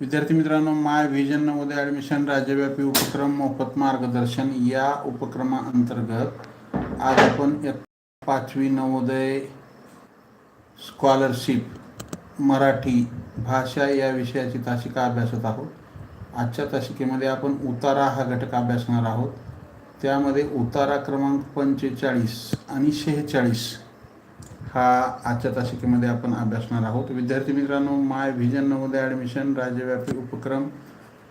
विद्यार्थी मित्रांनो माय vision Navodaya admission राज्यव्यापी उपक्रम मोफत मार्गदर्शन या उपक्रमाअंतर्गत आज आपण एक पाचवी नवोदय स्कॉलरशिप मराठी भाषा या विषयाची तासिका अभ्यासत आहोत. आजच्या तासिकेमध्ये आपण उतारा हा घटक अभ्यासणार आहोत. त्यामध्ये उतारा क्रमांक पंचेचाळीस आणि शेहेचाळीस हा आजच्या तासिकेमध्ये आपण अभ्यासणार आहोत. विद्यार्थी मित्रांनो माय व्हिजन नवोदय ॲडमिशन राज्यव्यापी उपक्रम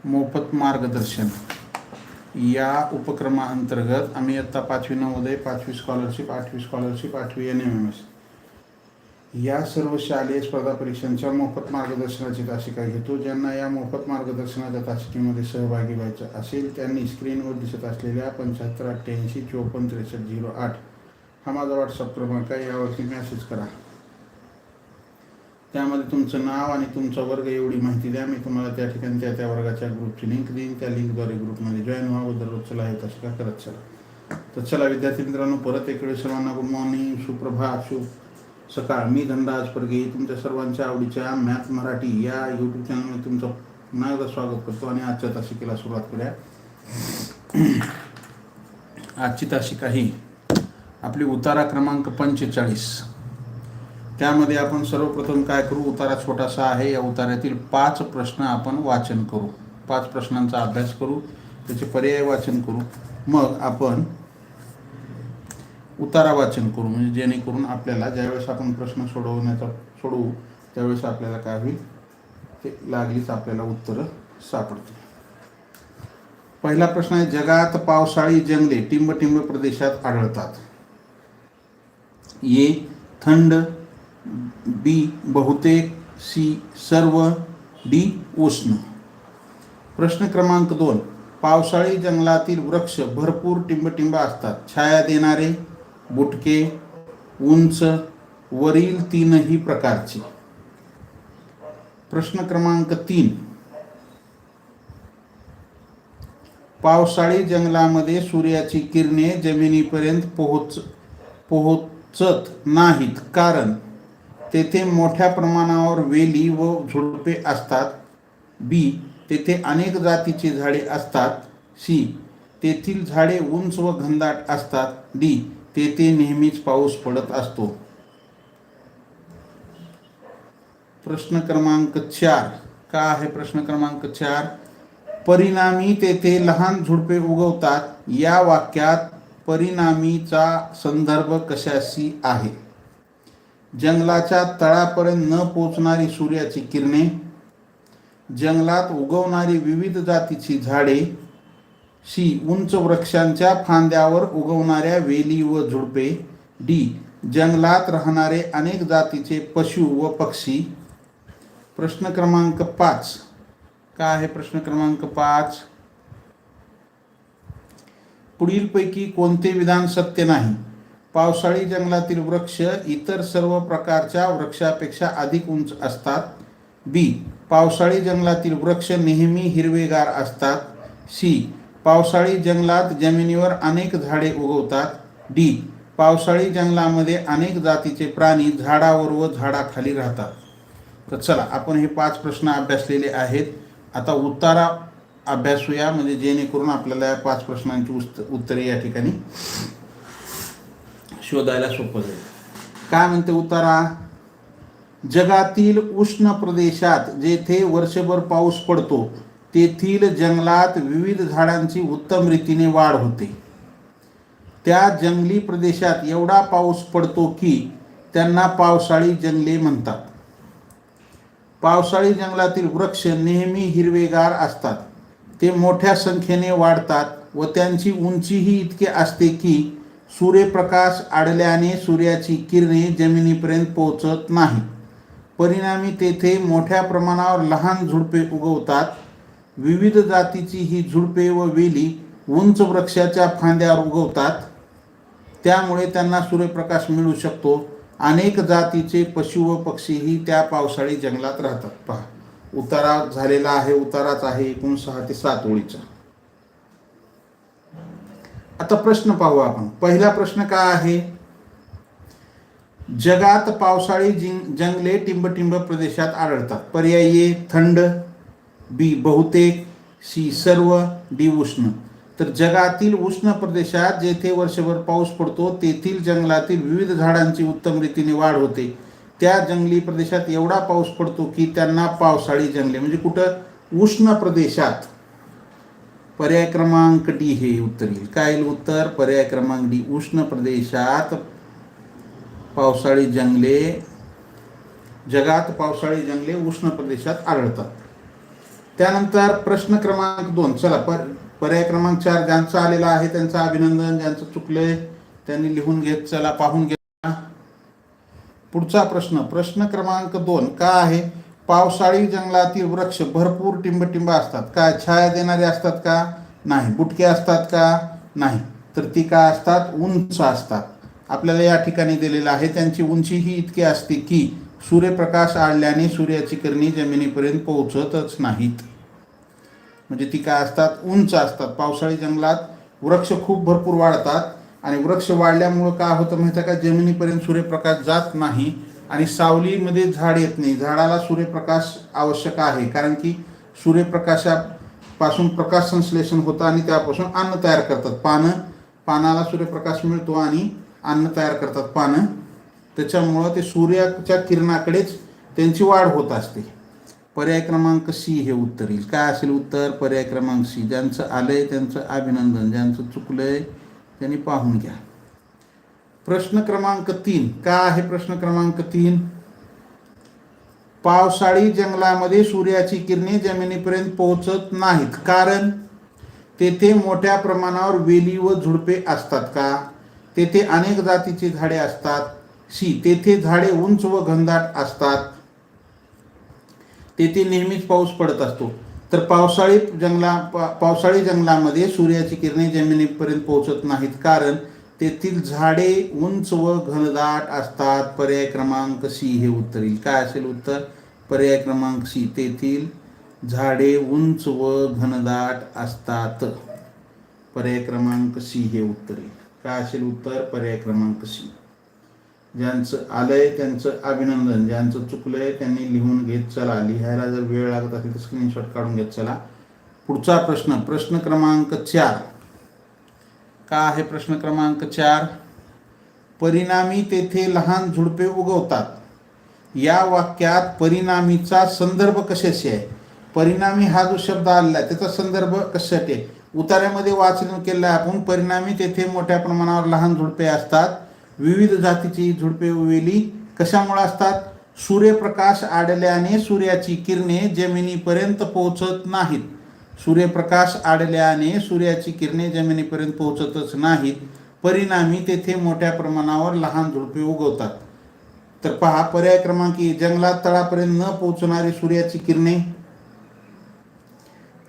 मोफत मार्गदर्शन. या उपक्रमाअंतर्गत आम्ही आत्ता पाचवी नवोदय पाचवी स्कॉलरशिप आठवी स्कॉलरशिप आठवी एन एम एम एस या सर्व शालेय स्पर्धा परीक्षांच्या मोफत मार्गदर्शनाची तासिका घेतो. ज्यांना या मोफत मार्गदर्शनाच्या तासिकेमध्ये सहभागी व्हायचं असेल त्यांनी स्क्रीनवर दिसत असलेल्या पंच्याहत्तर अठ्ठ्याऐंशी चोपन्न त्रेसष्ट झिरो आठ हा माझा व्हॉट्सअप क्रमांक आहे यावरती मेसेज करा. त्यामध्ये तुमचं नाव आणि तुमचा वर्ग एवढी माहिती द्या. मी तुम्हाला त्या ठिकाणी त्या त्या वर्गाच्या ग्रुपची लिंक देईन. त्या लिंकद्वारे ग्रुपमध्ये जॉईन व्हा. दररोज चला येत असं का करत चला. तर चला विद्यार्थी मित्रांनो परत एक वेळेस सर्वांना गुड मॉर्निंग सुप्रभात शुभ सकाळ. मी धनराज परगे तुमच्या सर्वांच्या आवडीच्या मॅथ मराठी या यूट्यूब चॅनलमध्ये तुमचं पुन्हा एकदा स्वागत करतो. आणि आजच्या तासिकेला सुरुवात करूया. आजची तासिका ही आपली उतारा क्रमांक पंचेचाळीस. त्यामध्ये आपण सर्वप्रथम काय करू? उतारा छोटासा आहे. या उतार्यातील पाच प्रश्न आपण वाचन करू. पाच प्रश्नांचा अभ्यास करू. त्याचे पर्याय वाचन करू. मग आपण उतारा वाचन करू. म्हणजे जेणेकरून आपल्याला ज्यावेळेस आपण प्रश्न सोडवण्याचा सोडवू त्यावेळेस आपल्याला काय होईल? ते लागलीच आपल्याला उत्तरं सापडतील. पहिला प्रश्न आहे जगात पावसाळी जंगले टिंबटिंब प्रदेशात आढळतात. ये थंड बी बहुतेक सी सर्व डी उष्ण। प्रश्न क्रमांक दोन पावसाळी जंगलातील वृक्ष भरपूर टिंबटिंब असतात. छाया देणारे बुटके उंच वरील तीनही प्रकारचे. प्रश्न क्रमांक तीन पावसाळी जंगलामध्ये सूर्याची किरणे जमिनीपर्यंत पोहोच चत नाहीत कारण तेथे मोठ्या प्रमाणावर वेली व झुडपे असतात. बी तेथे अनेक जातीची झाडे असतात. सी तेथील झाडे उंच व घनदाट असतात. डी तेथे नेहमीच पाऊस पडत असतो. प्रश्न क्रमांक चार. का आहे प्रश्न क्रमांक चार? परिणामी तेथे लहान झुडपे उगवतात. या वाक्यात परिणामीचा संदर्भ कशाशी आहे? जंगलाच्या तळापर्यंत न पोचणारी सूर्याची किरणे जंगलात उगवणारी विविध जातीची झाडे सी उंच वृक्षांच्या फांद्यावर उगवणाऱ्या वेली व झुडपे डी जंगलात राहणारे अनेक जातीचे पशु व पक्षी. प्रश्न क्रमांक पाच. काय आहे प्रश्न क्रमांक पाच? पुढीलपैकी कोणते विधान सत्य नाही? पावसाळी जंगलातील वृक्ष इतर सर्व प्रकारच्या वृक्षापेक्षा अधिक उंच असतात. बी. पावसाळी जंगलातील वृक्ष नेहमी हिरवेगार असतात. सी. पावसाळी जंगलात जमिनीवर अनेक झाडे उगवतात. डी. पावसाळी जंगलामध्ये अनेक जातीचे प्राणी झाडावर व झाडाखाली राहतात. तर चला आपण हे पाच प्रश्न अभ्यासलेले आहेत. आता उत्तरा अभ्यासूया म्हणजे जेणेकरून आपल्याला या पाच प्रश्नांची उस्त उत्तरे या ठिकाणी शोधायला सोपं जाईल. काय म्हणते उतारा? जगातील उष्ण प्रदेशात जेथे वर्षभर पाऊस पडतो तेथील जंगलात विविध झाडांची उत्तम रीतीने वाढ होते. त्या जंगली प्रदेशात एवढा पाऊस पडतो की त्यांना पावसाळी जंगले म्हणतात. पावसाळी जंगलातील वृक्ष नेहमी हिरवेगार असतात. ते मोठ्या संख्येने वाढतात व त्यांची उंचीही इतके असते की सूर्यप्रकाश आडल्याने सूर्याची किरणे जमिनीपर्यंत पोहोचत नाही. परिणामी तेथे मोठ्या प्रमाणावर लहान झुडपे उगवतात. विविध जातीची ही झुडपे व वेली उंच वृक्षाच्या फांद्यावर उगवतात. त्यामुळे त्यांना सूर्यप्रकाश मिळू शकतो. अनेक जातीचे पशु व पक्षीही त्या पावसाळी जंगलात राहतात. पहा. उतारा झालेला आहे उताराच आहे एकूण सहा ते सात ओळीचा. आता प्रश्न पाहू आपण. पहिला प्रश्न काय आहे? जगात पावसाळी जिंग जंगले टिंबटिंब प्रदेशात आढळतात. पर्याय ए थंड बी बहुतेक सी सर्व डी उष्ण. तर जगातील उष्ण प्रदेशात जेथे वर्षभर पाऊस पडतो तेथील जंगलातील विविध झाडांची उत्तम रीतीने वाढ होते. त्या जंगली प्रदेशात एवढा पाऊस पडतो की त्यांना पावसाळी जंगले म्हणजे कुठं? उष्ण प्रदेशात. पर्याय क्रमांक डी हे उत्तर येईल. काय येईल उत्तर? पर्याय क्रमांक डी उष्ण प्रदेशात पावसाळी जंगले जगात पावसाळी जंगले उष्ण प्रदेशात आढळतात. त्यानंतर प्रश्न क्रमांक दोन. चला पर पर्याय क्रमांक चार ज्यांचा आलेला आहे त्यांचं अभिनंदन ज्यांचं चुकलंय त्यांनी लिहून घेत चला पाहून घेत पुढचा प्रश्न प्रश्न क्रमांक दोन का आहे? पावसाळी जंगलातील वृक्ष भरपूर टिंबटिंब असतात काय छाया देणारे असतात का? नाही. बुटके असतात का? नाही. तर ती काय असतात? उंच असतात. आपल्याला या ठिकाणी दिलेलं आहे त्यांची उंची ही इतकी असते की सूर्यप्रकाश आळल्याने सूर्याची किरणी जमिनीपर्यंत पोहोचतच नाहीत. म्हणजे ती काय असतात? उंच असतात. पावसाळी जंगलात वृक्ष खूप भरपूर वाढतात. आणि वृक्ष वाढल्यामुळं काय होतं माहिती आहे का? जमिनीपर्यंत सूर्यप्रकाश जात नाही आणि सावलीमध्ये झाड येत नाही. झाडाला सूर्यप्रकाश आवश्यक आहे कारण की सूर्यप्रकाशापासून प्रकाश संश्लेषण होतं आणि त्यापासून अन्न तयार करतात. पानं पानाला सूर्यप्रकाश मिळतो आणि अन्न तयार करतात पानं. त्याच्यामुळं ते सूर्याच्या किरणाकडेच त्यांची वाढ होत असते. पर्याय क्रमांक सी हे उत्तर येईल. काय असेल उत्तर? पर्याय क्रमांक सी. ज्यांचं आलंय त्यांचं अभिनंदन ज्यांचं चुकलंय त्यांनी पाहून घ्या. प्रश्न क्रमांक तीन. का आहे प्रश्न क्रमांक तीन? पावसाळी जंगलामध्ये सूर्याची किरणे जमिनीपर्यंत पोहोचत नाहीत. कारण तेथे मोठ्या प्रमाणावर वेली व झुडपे असतात का? तेथे अनेक जातीची झाडे असतात. सी. तेथे झाडे उंच व घनदाट असतात. तेथे नेहमीच पाऊस पडत असतो. तर पावसाळी जंगला पा- पावसाळी जंगलामध्ये सूर्याची किरणे जमिनीपर्यंत पोहोचत नाहीत. कारण तेथील झाडे उंच व घनदाट असतात. पर्याय क्रमांक सी हे उत्तर येईल. काय असेल उत्तर? पर्याय क्रमांक सी. तेथील झाडे उंच व घनदाट असतात. पर्याय क्रमांक सी हे उत्तर येईल. काय असेल उत्तर? पर्याय क्रमांक सी. ज्यांचं आलंय त्यांचं अभिनंदन ज्यांचं चुकलंय त्यांनी लिहून घेत चला. लिहायला जर वेळ लागत असेल तर स्क्रीनशॉट काढून घेत चला. पुढचा प्रश्न प्रश्न क्रमांक चार. का आहे प्रश्न क्रमांक चार? परिणामी तेथे लहान झुडपे उगवतात. या वाक्यात परिणामीचा संदर्भ कशाशी आहे? परिणामी हा जो शब्द आलेला आहे त्याचा संदर्भ कशासाठी आहे? उतार्यामध्ये वाचन केलं आहे आपण. परिणामी तेथे मोठ्या प्रमाणावर लहान झुडपे असतात. विविध जातीची झुडपे वेली कशामुळे असतात? सूर्यप्रकाश आडल्याने सूर्याची किरणे जमिनीपर्यंत पोहोचत नाहीत. सूर्यप्रकाश आडल्याने सूर्याची किरणे जमिनीपर्यंत पोहोचतच नाहीत. परिणामी तेथे मोठ्या प्रमाणावर लहान झुडपे उगवतात. तर पहा पर्याय क्रमांक जंगलात तळापर्यंत न पोहोचणारी सूर्याची किरणे.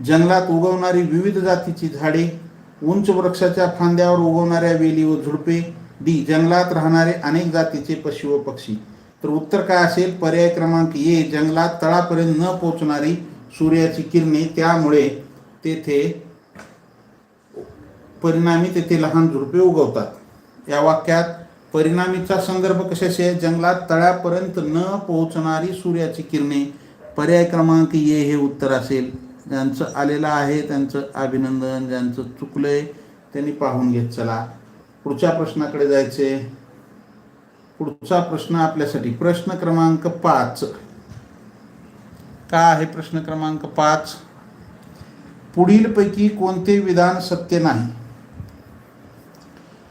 जंगलात उगवणारी विविध जातीची झाडे. उंच वृक्षाच्या फांद्यावर उगवणाऱ्या वेली व झुडपे. डी जंगलात राहणारे अनेक जातीचे पशु व पक्षी. तर उत्तर काय असेल? पर्याय क्रमांक ए जंगलात तळापर्यंत न पोचणारी सूर्याची किरणे. त्यामुळे तेथे परिणामी तेथे लहान झुडपे उगवतात. या वाक्यात परिणामीचा संदर्भ कशाशी आहे? जंगलात तळ्यापर्यंत न पोहोचणारी सूर्याची किरणे. पर्याय क्रमांक ए हे उत्तर असेल. ज्यांचं आलेलं आहे त्यांचं अभिनंदन ज्यांचं चुकलंय त्यांनी पाहून घेत चला. पुढच्या प्रश्नाकडे जायचे. पुढचा प्रश्न आपल्यासाठी प्रश्न क्रमांक पाच. का आहे प्रश्न क्रमांक पाच? पुढीलपैकी कोणते विधान सत्य नाही?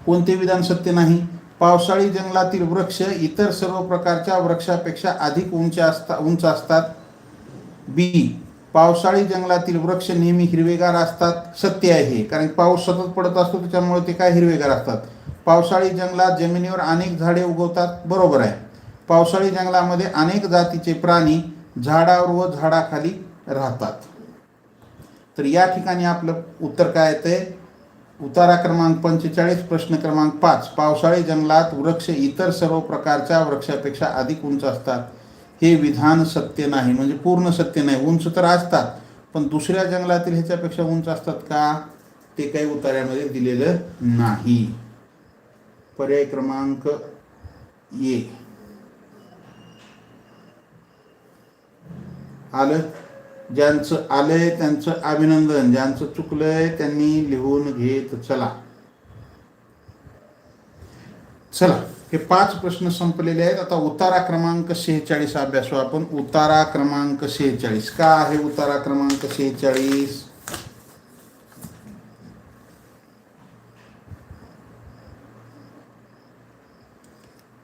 कोणते विधान सत्य नाही? पावसाळी जंगलातील वृक्ष इतर सर्व प्रकारच्या वृक्षापेक्षा अधिक उंच असता उंच असतात. बी. पावसाळी जंगलातील वृक्ष नेहमी हिरवेगार असतात सत्य आहे. हे कारण पाऊस सतत पडत असतो त्याच्यामुळे ते काय हिरवेगार असतात? पावसाळी जंगलात जमिनीवर अनेक झाडे उगवतात बरोबर आहे. पावसाळी जंगलामध्ये अनेक जातीचे प्राणी झाडावर व झाडाखाली राहतात. तर या ठिकाणी आपलं उत्तर काय येतंय? उतारा क्रमांक पंचेचाळीस प्रश्न क्रमांक पाच. पावसाळी जंगलात वृक्ष इतर सर्व प्रकारच्या वृक्षापेक्षा अधिक उंच असतात. हे विधान सत्य नाही म्हणजे पूर्ण सत्य नाही. उंच तर असतात पण दुसऱ्या जंगलातील ह्याच्यापेक्षा उंच असतात का? ते काही उतार्यामध्ये दिलेलं नाही. पर्याय क्रमांक ये आलं? ज्यांचं आलंय त्यांचं अभिनंदन ज्यांचं चुकलंय त्यांनी लिहून घेत चला. चला. हे पाच प्रश्न संपलेले आहेत. आता उतारा क्रमांक शेहेचाळीस अभ्यासू आपण. उतारा क्रमांक शेहेचाळीस का आहे उतारा क्रमांक शेहेचाळीस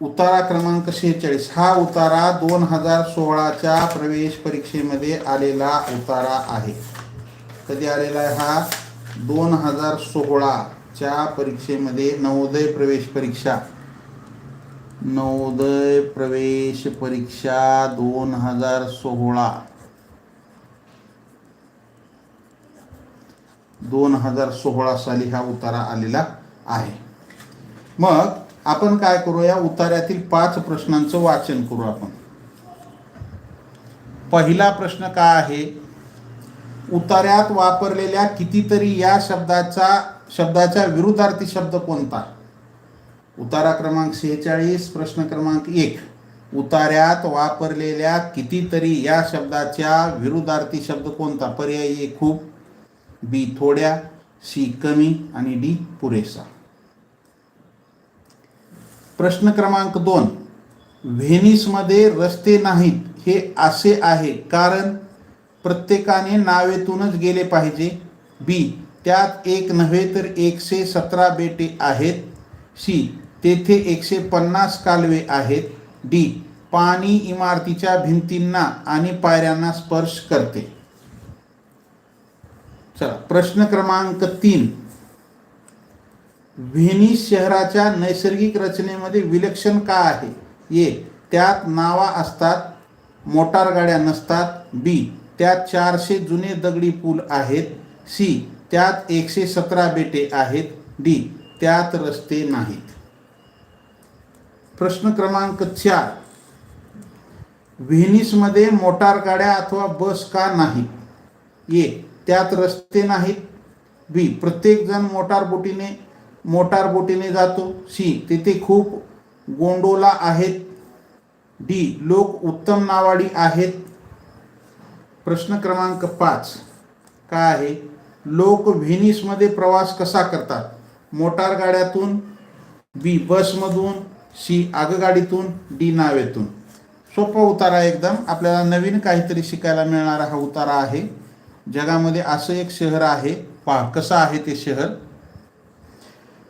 उतारा क्रमांक शेहेचाळीस हा उतारा दोन हजार सोळाच्या प्रवेश परीक्षेमध्ये आलेला उतारा आहे. कधी आलेला आहे हा? दोन हजार सोळाच्या परीक्षेमध्ये नवोदय प्रवेश परीक्षा. नवोदय प्रवेश परीक्षा दोन हजार सोळा. दोन हजार सोळा साली हा उतारा आलेला आहे. मग आपण काय करू या उतार्यातील पाच प्रश्नांचं वाचन करू आपण. पहिला प्रश्न काय आहे? उतार्यात वापरलेल्या कितीतरी या शब्दाचा शब्दाच्या विरुद्धार्थी शब्द कोणता? उतारा क्रमांक शेहेचाळीस प्रश्न क्रमांक एक. उतार्यात वापरलेल्या कितीतरी या शब्दाच्या विरुद्धार्थी शब्द कोणता? पर्याय ए खूप बी थोड्या सी कमी आणि डी पुरेसा. प्रश्न क्रमांक दोन. व्हेनिसमध्ये रस्ते नाहीत हे असे आहे कारण प्रत्येकाने नावेतूनच गेले पाहिजे. बी त्यात एक नव्हे तर एकशे सतरा बेटे आहेत. सी तेथे एकशे पन्नास कालवे आहेत. डी. पाणी इमारतीच्या भिंतींना आणि पायऱ्यांना स्पर्श करते. चला प्रश्न क्रमांक तीन. व्हेनिस शहराच्या नैसर्गिक रचनेमध्ये विलक्षण का आहे? ए. त्यात नावा असतात मोटार गाड्या नसतात. बी. त्यात चारशे जुने दगडी पूल आहेत. सी. त्यात एकशे सतरा बेटे आहेत. डी. त्यात रस्ते नाहीत. प्रश्न क्रमांक चार. व्हेनिसमध्ये मोटार गाड्या अथवा बस का नाही? ए. त्यात रस्ते नाहीत. बी. प्रत्येकजण मोटार बोटीने मोटार बोटीने जातो. सी. तेथे खूप गोंडोला आहेत. डी. लोक उत्तम नावाडी आहेत. प्रश्न क्रमांक पाच. काय आहे? लोक व्हेनिसमध्ये प्रवास कसा करतात? मोटार गाड्यातून बी. बसमधून सी आगगाडीतून डी नावेतून. सोपा उतारा एकदम. आपल्याला नवीन काहीतरी शिकायला मिळणारा हा उतारा आहे. जगामध्ये असं एक शहर आहे. पहा कसं आहे ते शहर?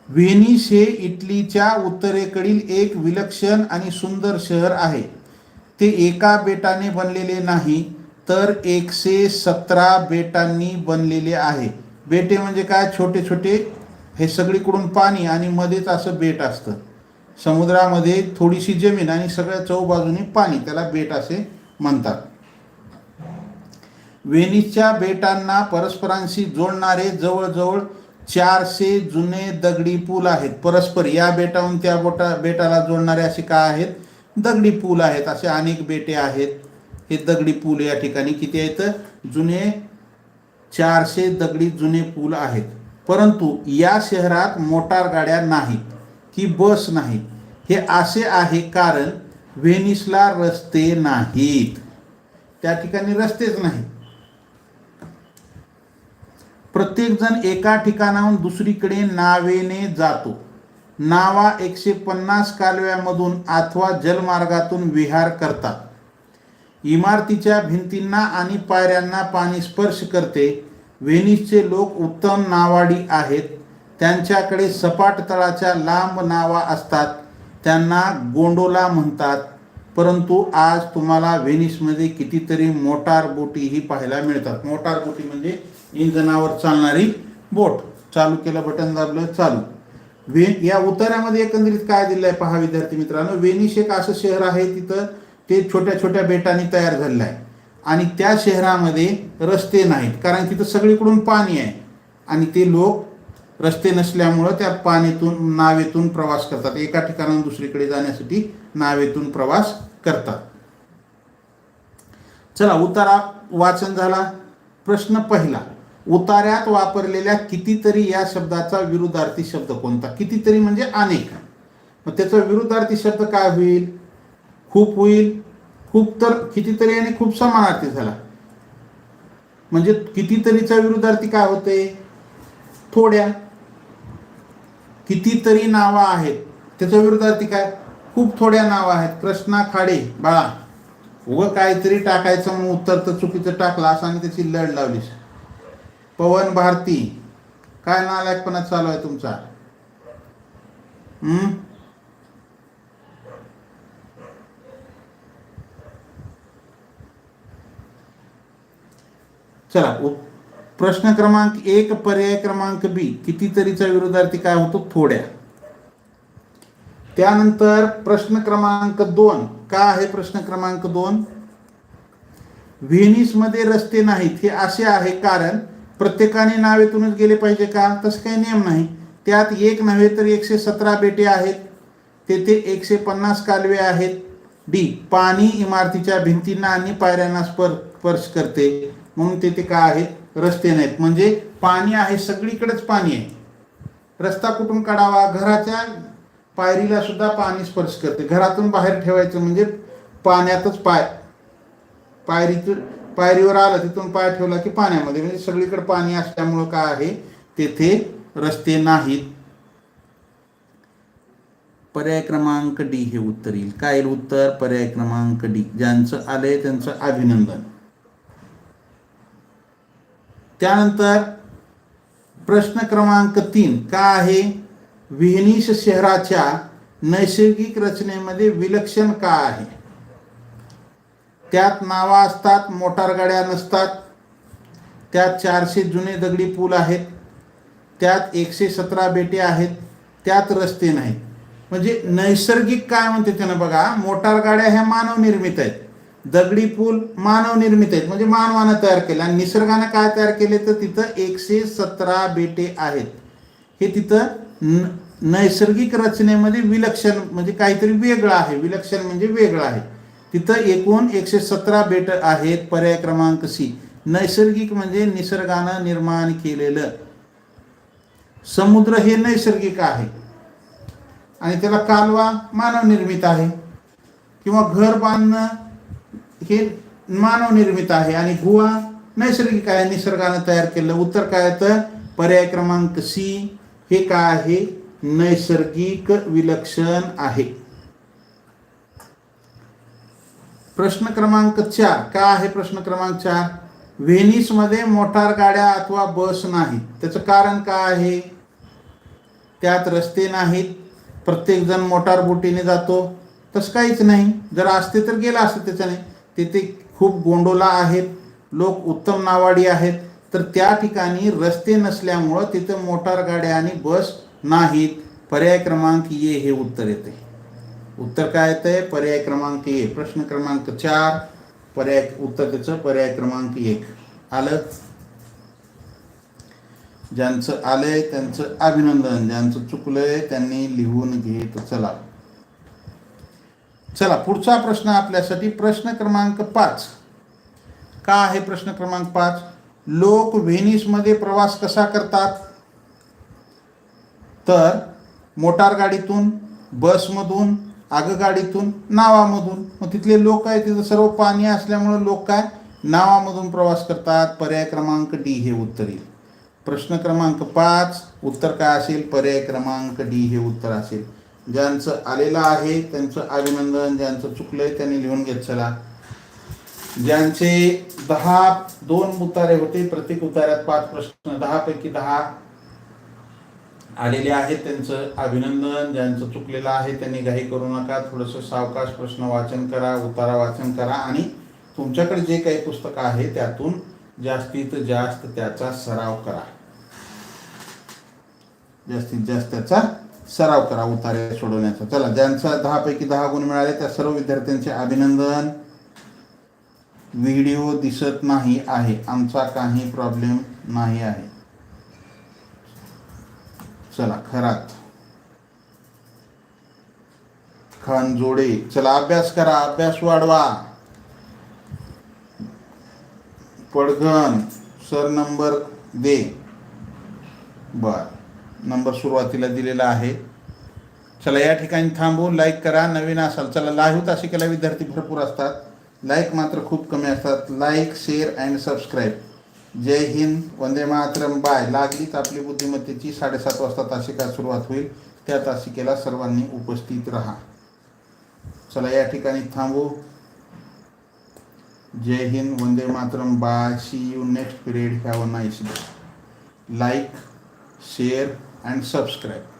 व्हेनिस हे इटलीच्या उत्तरेकडील एक विलक्षण आणि सुंदर शहर आहे. ते एका बेटाने बनलेले नाही तर एकशे सतरा बेटांनी बनलेले आहे. बेटे म्हणजे काय? छोटे छोटे हे सगळीकडून पाणी आणि मध्येच असं बेट असतं. समुद्रामध्ये थोडीशी जमीन आणि सगळ्या चौबाजूनी पाणी त्याला बेट असे म्हणतात. वेनिसच्या बेटांना परस्परांशी जोडणारे जवळजवळ चारशे जुने दगडी पूल आहेत. परस्पर या बेटाहून त्या बोटा बेटाला जोडणारे असे काय आहेत? दगडी पूल आहेत. असे अनेक बेटे आहेत. हे दगडी पूल या ठिकाणी किती आहेत? जुने चारशे दगडी जुने पूल आहेत. परंतु या शहरात मोटार गाड्या नाहीत. ही बस नाही. हे असे आहे कारण व्हेनिसला रस्ते नाहीत. त्या ठिकाणी रस्तेच नाहीत प्रत्येकजण एका ठिकाणाहून दुसरीकडे नावेने जातो. नावा एकशे पन्नास कालव्यामधून अथवा जलमार्गातून विहार करतात. इमारतीच्या भिंतींना आणि पायऱ्यांना पाणी स्पर्श करते. व्हेनिसचे लोक उत्तम नावाडी आहेत. त्यांच्याकडे सपाट तळाच्या लांब नावा असतात. त्यांना गोंडोला म्हणतात. परंतु आज तुम्हाला व्हेनिसमध्ये कितीतरी मोटार बोटीही पाहायला मिळतात. मोटार बोटी म्हणजे इंधनावर चालणारी बोट. चालू केलं बटन दाबलं चालू. वे या उतार्यामध्ये एकंदरीत काय दिलं आहे पहा विद्यार्थी मित्रांनो. वेनिस एक असं शहर आहे तिथं ते छोट्या छोट्या बेटांनी तयार झालेलं आहे आणि त्या शहरामध्ये रस्ते नाहीत. कारण तिथं सगळीकडून पाणी आहे. आणि ते लोक रस्ते नसल्यामुळं त्या पाण्यातून नावेतून प्रवास करतात. एका ठिकाणाहून दुसरीकडे जाण्यासाठी नावेतून प्रवास करतात. चला उतारा वाचन झाला. प्रश्न पहिला उतार्यात वापरलेल्या कितीतरी या शब्दाचा विरुद्धार्थी शब्द कोणता? कितीतरी म्हणजे अनेक. मग त्याचा विरुद्धार्थी शब्द काय होईल? खूप होईल. खूप तर कितीतरी आणि खूप समानार्थी झाला. म्हणजे कितीतरीचा विरुद्धार्थी काय होते थोड्या. कितीतरी नावं आहेत. त्याच्या विरोधार्थी काय? खूप थोड्या नावं आहेत. कृष्णा खाडे बाळा. उगं काहीतरी टाकायचं म्हणून उत्तर तर चुकीचं टाकलास आणि त्याची लढ लावलीस. पवन भारती. काय नालायकपणा चालू आहे तुमचा? हम्म? चला प्रश्न क्रमांक एक पर्याय क्रमांक बी कितीतरीचा विरोधार्थी काय होतो? थोड्या. त्यानंतर प्रश्न क्रमांक दोन. का आहे प्रश्न क्रमांक दोन? व्हेनिसमध्ये रस्ते नाहीत. हे असे आहे कारण प्रत्येकाने नावेतूनच गेले पाहिजे का? तसं काही नियम नाही. त्यात एक नव्हे तर एकशे सतरा बेटे आहेत. तेथे एकशे पन्नास कालवे आहेत. डी. पाणी इमारतीच्या भिंतींना आणि पायऱ्यांना स्पर स्पर्श करते. म्हणून तेथे काय आहेत? रस्ते नाहीत. म्हणजे पाणी आहे सगळीकडेच पाणी आहे. रस्ता कुठून काढावा? घराच्या पायरीला सुद्धा पाणी स्पर्श करते. घरातून बाहेर ठेवायचं म्हणजे पाण्यातच पाय. पायरीचं पायरीवर आलं तिथून पाय ठेवला की पाण्यामध्ये. म्हणजे सगळीकडे पाणी असल्यामुळं काय आहे? तेथे रस्ते नाहीत. पर्याय क्रमांक डी हे उत्तर येईल. काय उत्तर? पर्याय क्रमांक डी. ज्यांचं आलंय त्यांचं अभिनंदन. त्यानंतर प्रश्न क्रमांक तीन का आहे? व्हेनिस शहराच्या नैसर्गिक रचनेमध्ये विलक्षण का आहे? त्यात नावा असतात मोटार गाड्या नसतात त्यात चारशे जुने दगडी पूल आहेत त्यात एकशे सतरा बेटे आहेत त्यात रस्ते नाहीत. म्हणजे नैसर्गिक काय म्हणते त्यानं बघा मोटार गाड्या ह्या मानवनिर्मित आहेत. दगडी पूल मानव निर्मित आहेत. म्हणजे मानवानं तयार केले. आणि निसर्गानं काय तयार केले तर तिथं एकशे सतरा बेटे आहेत. हे तिथं न नैसर्गिक रचनेमध्ये विलक्षण म्हणजे काहीतरी वेगळं आहे. विलक्षण म्हणजे वेगळं आहे. तिथं एकूण एकशे सतरा बेट आहेत पर्याय क्रमांक सी. नैसर्गिक म्हणजे निसर्गानं निर्माण केलेलं. समुद्र हे नैसर्गिक आहे. आणि त्याला कालवा मानव निर्मित आहे. किंवा घर बांधणं हे मानव निर्मित आहे. आणि गुहा नैसर्गिक आहे निसर्गानं तयार केलं. उत्तर काय तर पर्याय क्रमांक सी हे काय आहे? नैसर्गिक विलक्षण आहे. प्रश्न क्रमांक चार. का आहे प्रश्न क्रमांक चार? व्हेनिसमध्ये मोटार गाड्या अथवा बस नाहीत. त्याचं कारण काय आहे? त्यात रस्ते नाहीत. प्रत्येकजण मोटार बोटीने जातो. तसं काहीच नाही. जर असते तर गेला असतं त्याच्याने. तिथे खूप गोंडोला आहेत लोक उत्तम नावाडी आहेत. तर त्या ठिकाणी रस्ते नसल्यामुळं तिथं मोटार गाड्या आणि बस नाहीत. पर्याय क्रमांक ये हे उत्तर येते. उत्तर काय येतंय? पर्याय क्रमांक ये प्रश्न क्रमांक चार. पर्याय उत्तर त्याचं पर्याय क्रमांक एक. आलं ज्यांचं आलंय त्यांचं अभिनंदन. ज्यांचं चुकलंय त्यांनी लिहून घेत चला. चला पुढचा प्रश्न आपल्यासाठी प्रश्न क्रमांक पाच. का आहे प्रश्न क्रमांक पाच? लोक व्हेनिसमध्ये प्रवास कसा करतात? तर मोटार गाडीतून बसमधून आगगाडीतून नावामधून. मग तिथले लोक आहे तिथं सर्व पाणी असल्यामुळं लोक काय? नावामधून प्रवास करतात. पर्याय क्रमांक डी हे उत्तर येईल. प्रश्न क्रमांक पाच उत्तर काय असेल? पर्याय क्रमांक डी हे उत्तर असेल. ज्यांचं आलेलं आहे त्यांचं अभिनंदन ज्यांचं चुकलंय त्यांनी लिहून घेत चला. ज्यांचे दहा दोन उतारे होते प्रत्येक उतार्यात पाच प्रश्न दहा पैकी दहा आलेले आहेत त्यांचं अभिनंदन ज्यांचं चुकलेलं आहे त्यांनी घाई करू नका थोडंसं सावकाश प्रश्न वाचन करा उतारा वाचन करा आणि तुमच्याकडे जे काही पुस्तकं आहे त्यातून जास्तीत जास्त त्याचा सराव करा. जास्तीत जास्त त्याचा सराव करा उतारे सोडवण्याचा. चला ज्यांचा दहा पैकी दहा गुण मिळाले त्या सर्व विद्यार्थ्यांचे अभिनंदन. व्हिडिओ दिसत नाही आहे. आमचा काही प्रॉब्लेम नाही आहे. चला खरात. खानजोडे चला अभ्यास करा अभ्यास वाढवा. पडघन सर नंबर दे. बर. नंबर सुरुवातीला दिलेला आहे. चला या ठिकाणी थांबून लाईक करा. नवीन असाल चला लाईव्ह तासिकेला विद्यार्थी भरपूर असतात. लाईक मात्र खूप कमी असतात. लाईक शेअर अँड सबस्क्राईब जय हिंद. वंदे मातरम. बाय लागलीच आपली बुद्धिमत्तेची साडेसात वाजता तासिका सुरुवात होईल. त्या तासिकेला सर्वांनी उपस्थित राहा. चला या ठिकाणी थांबू. जय हिंद. वंदे Mataram. Bye see you next period have a nice day like share and subscribe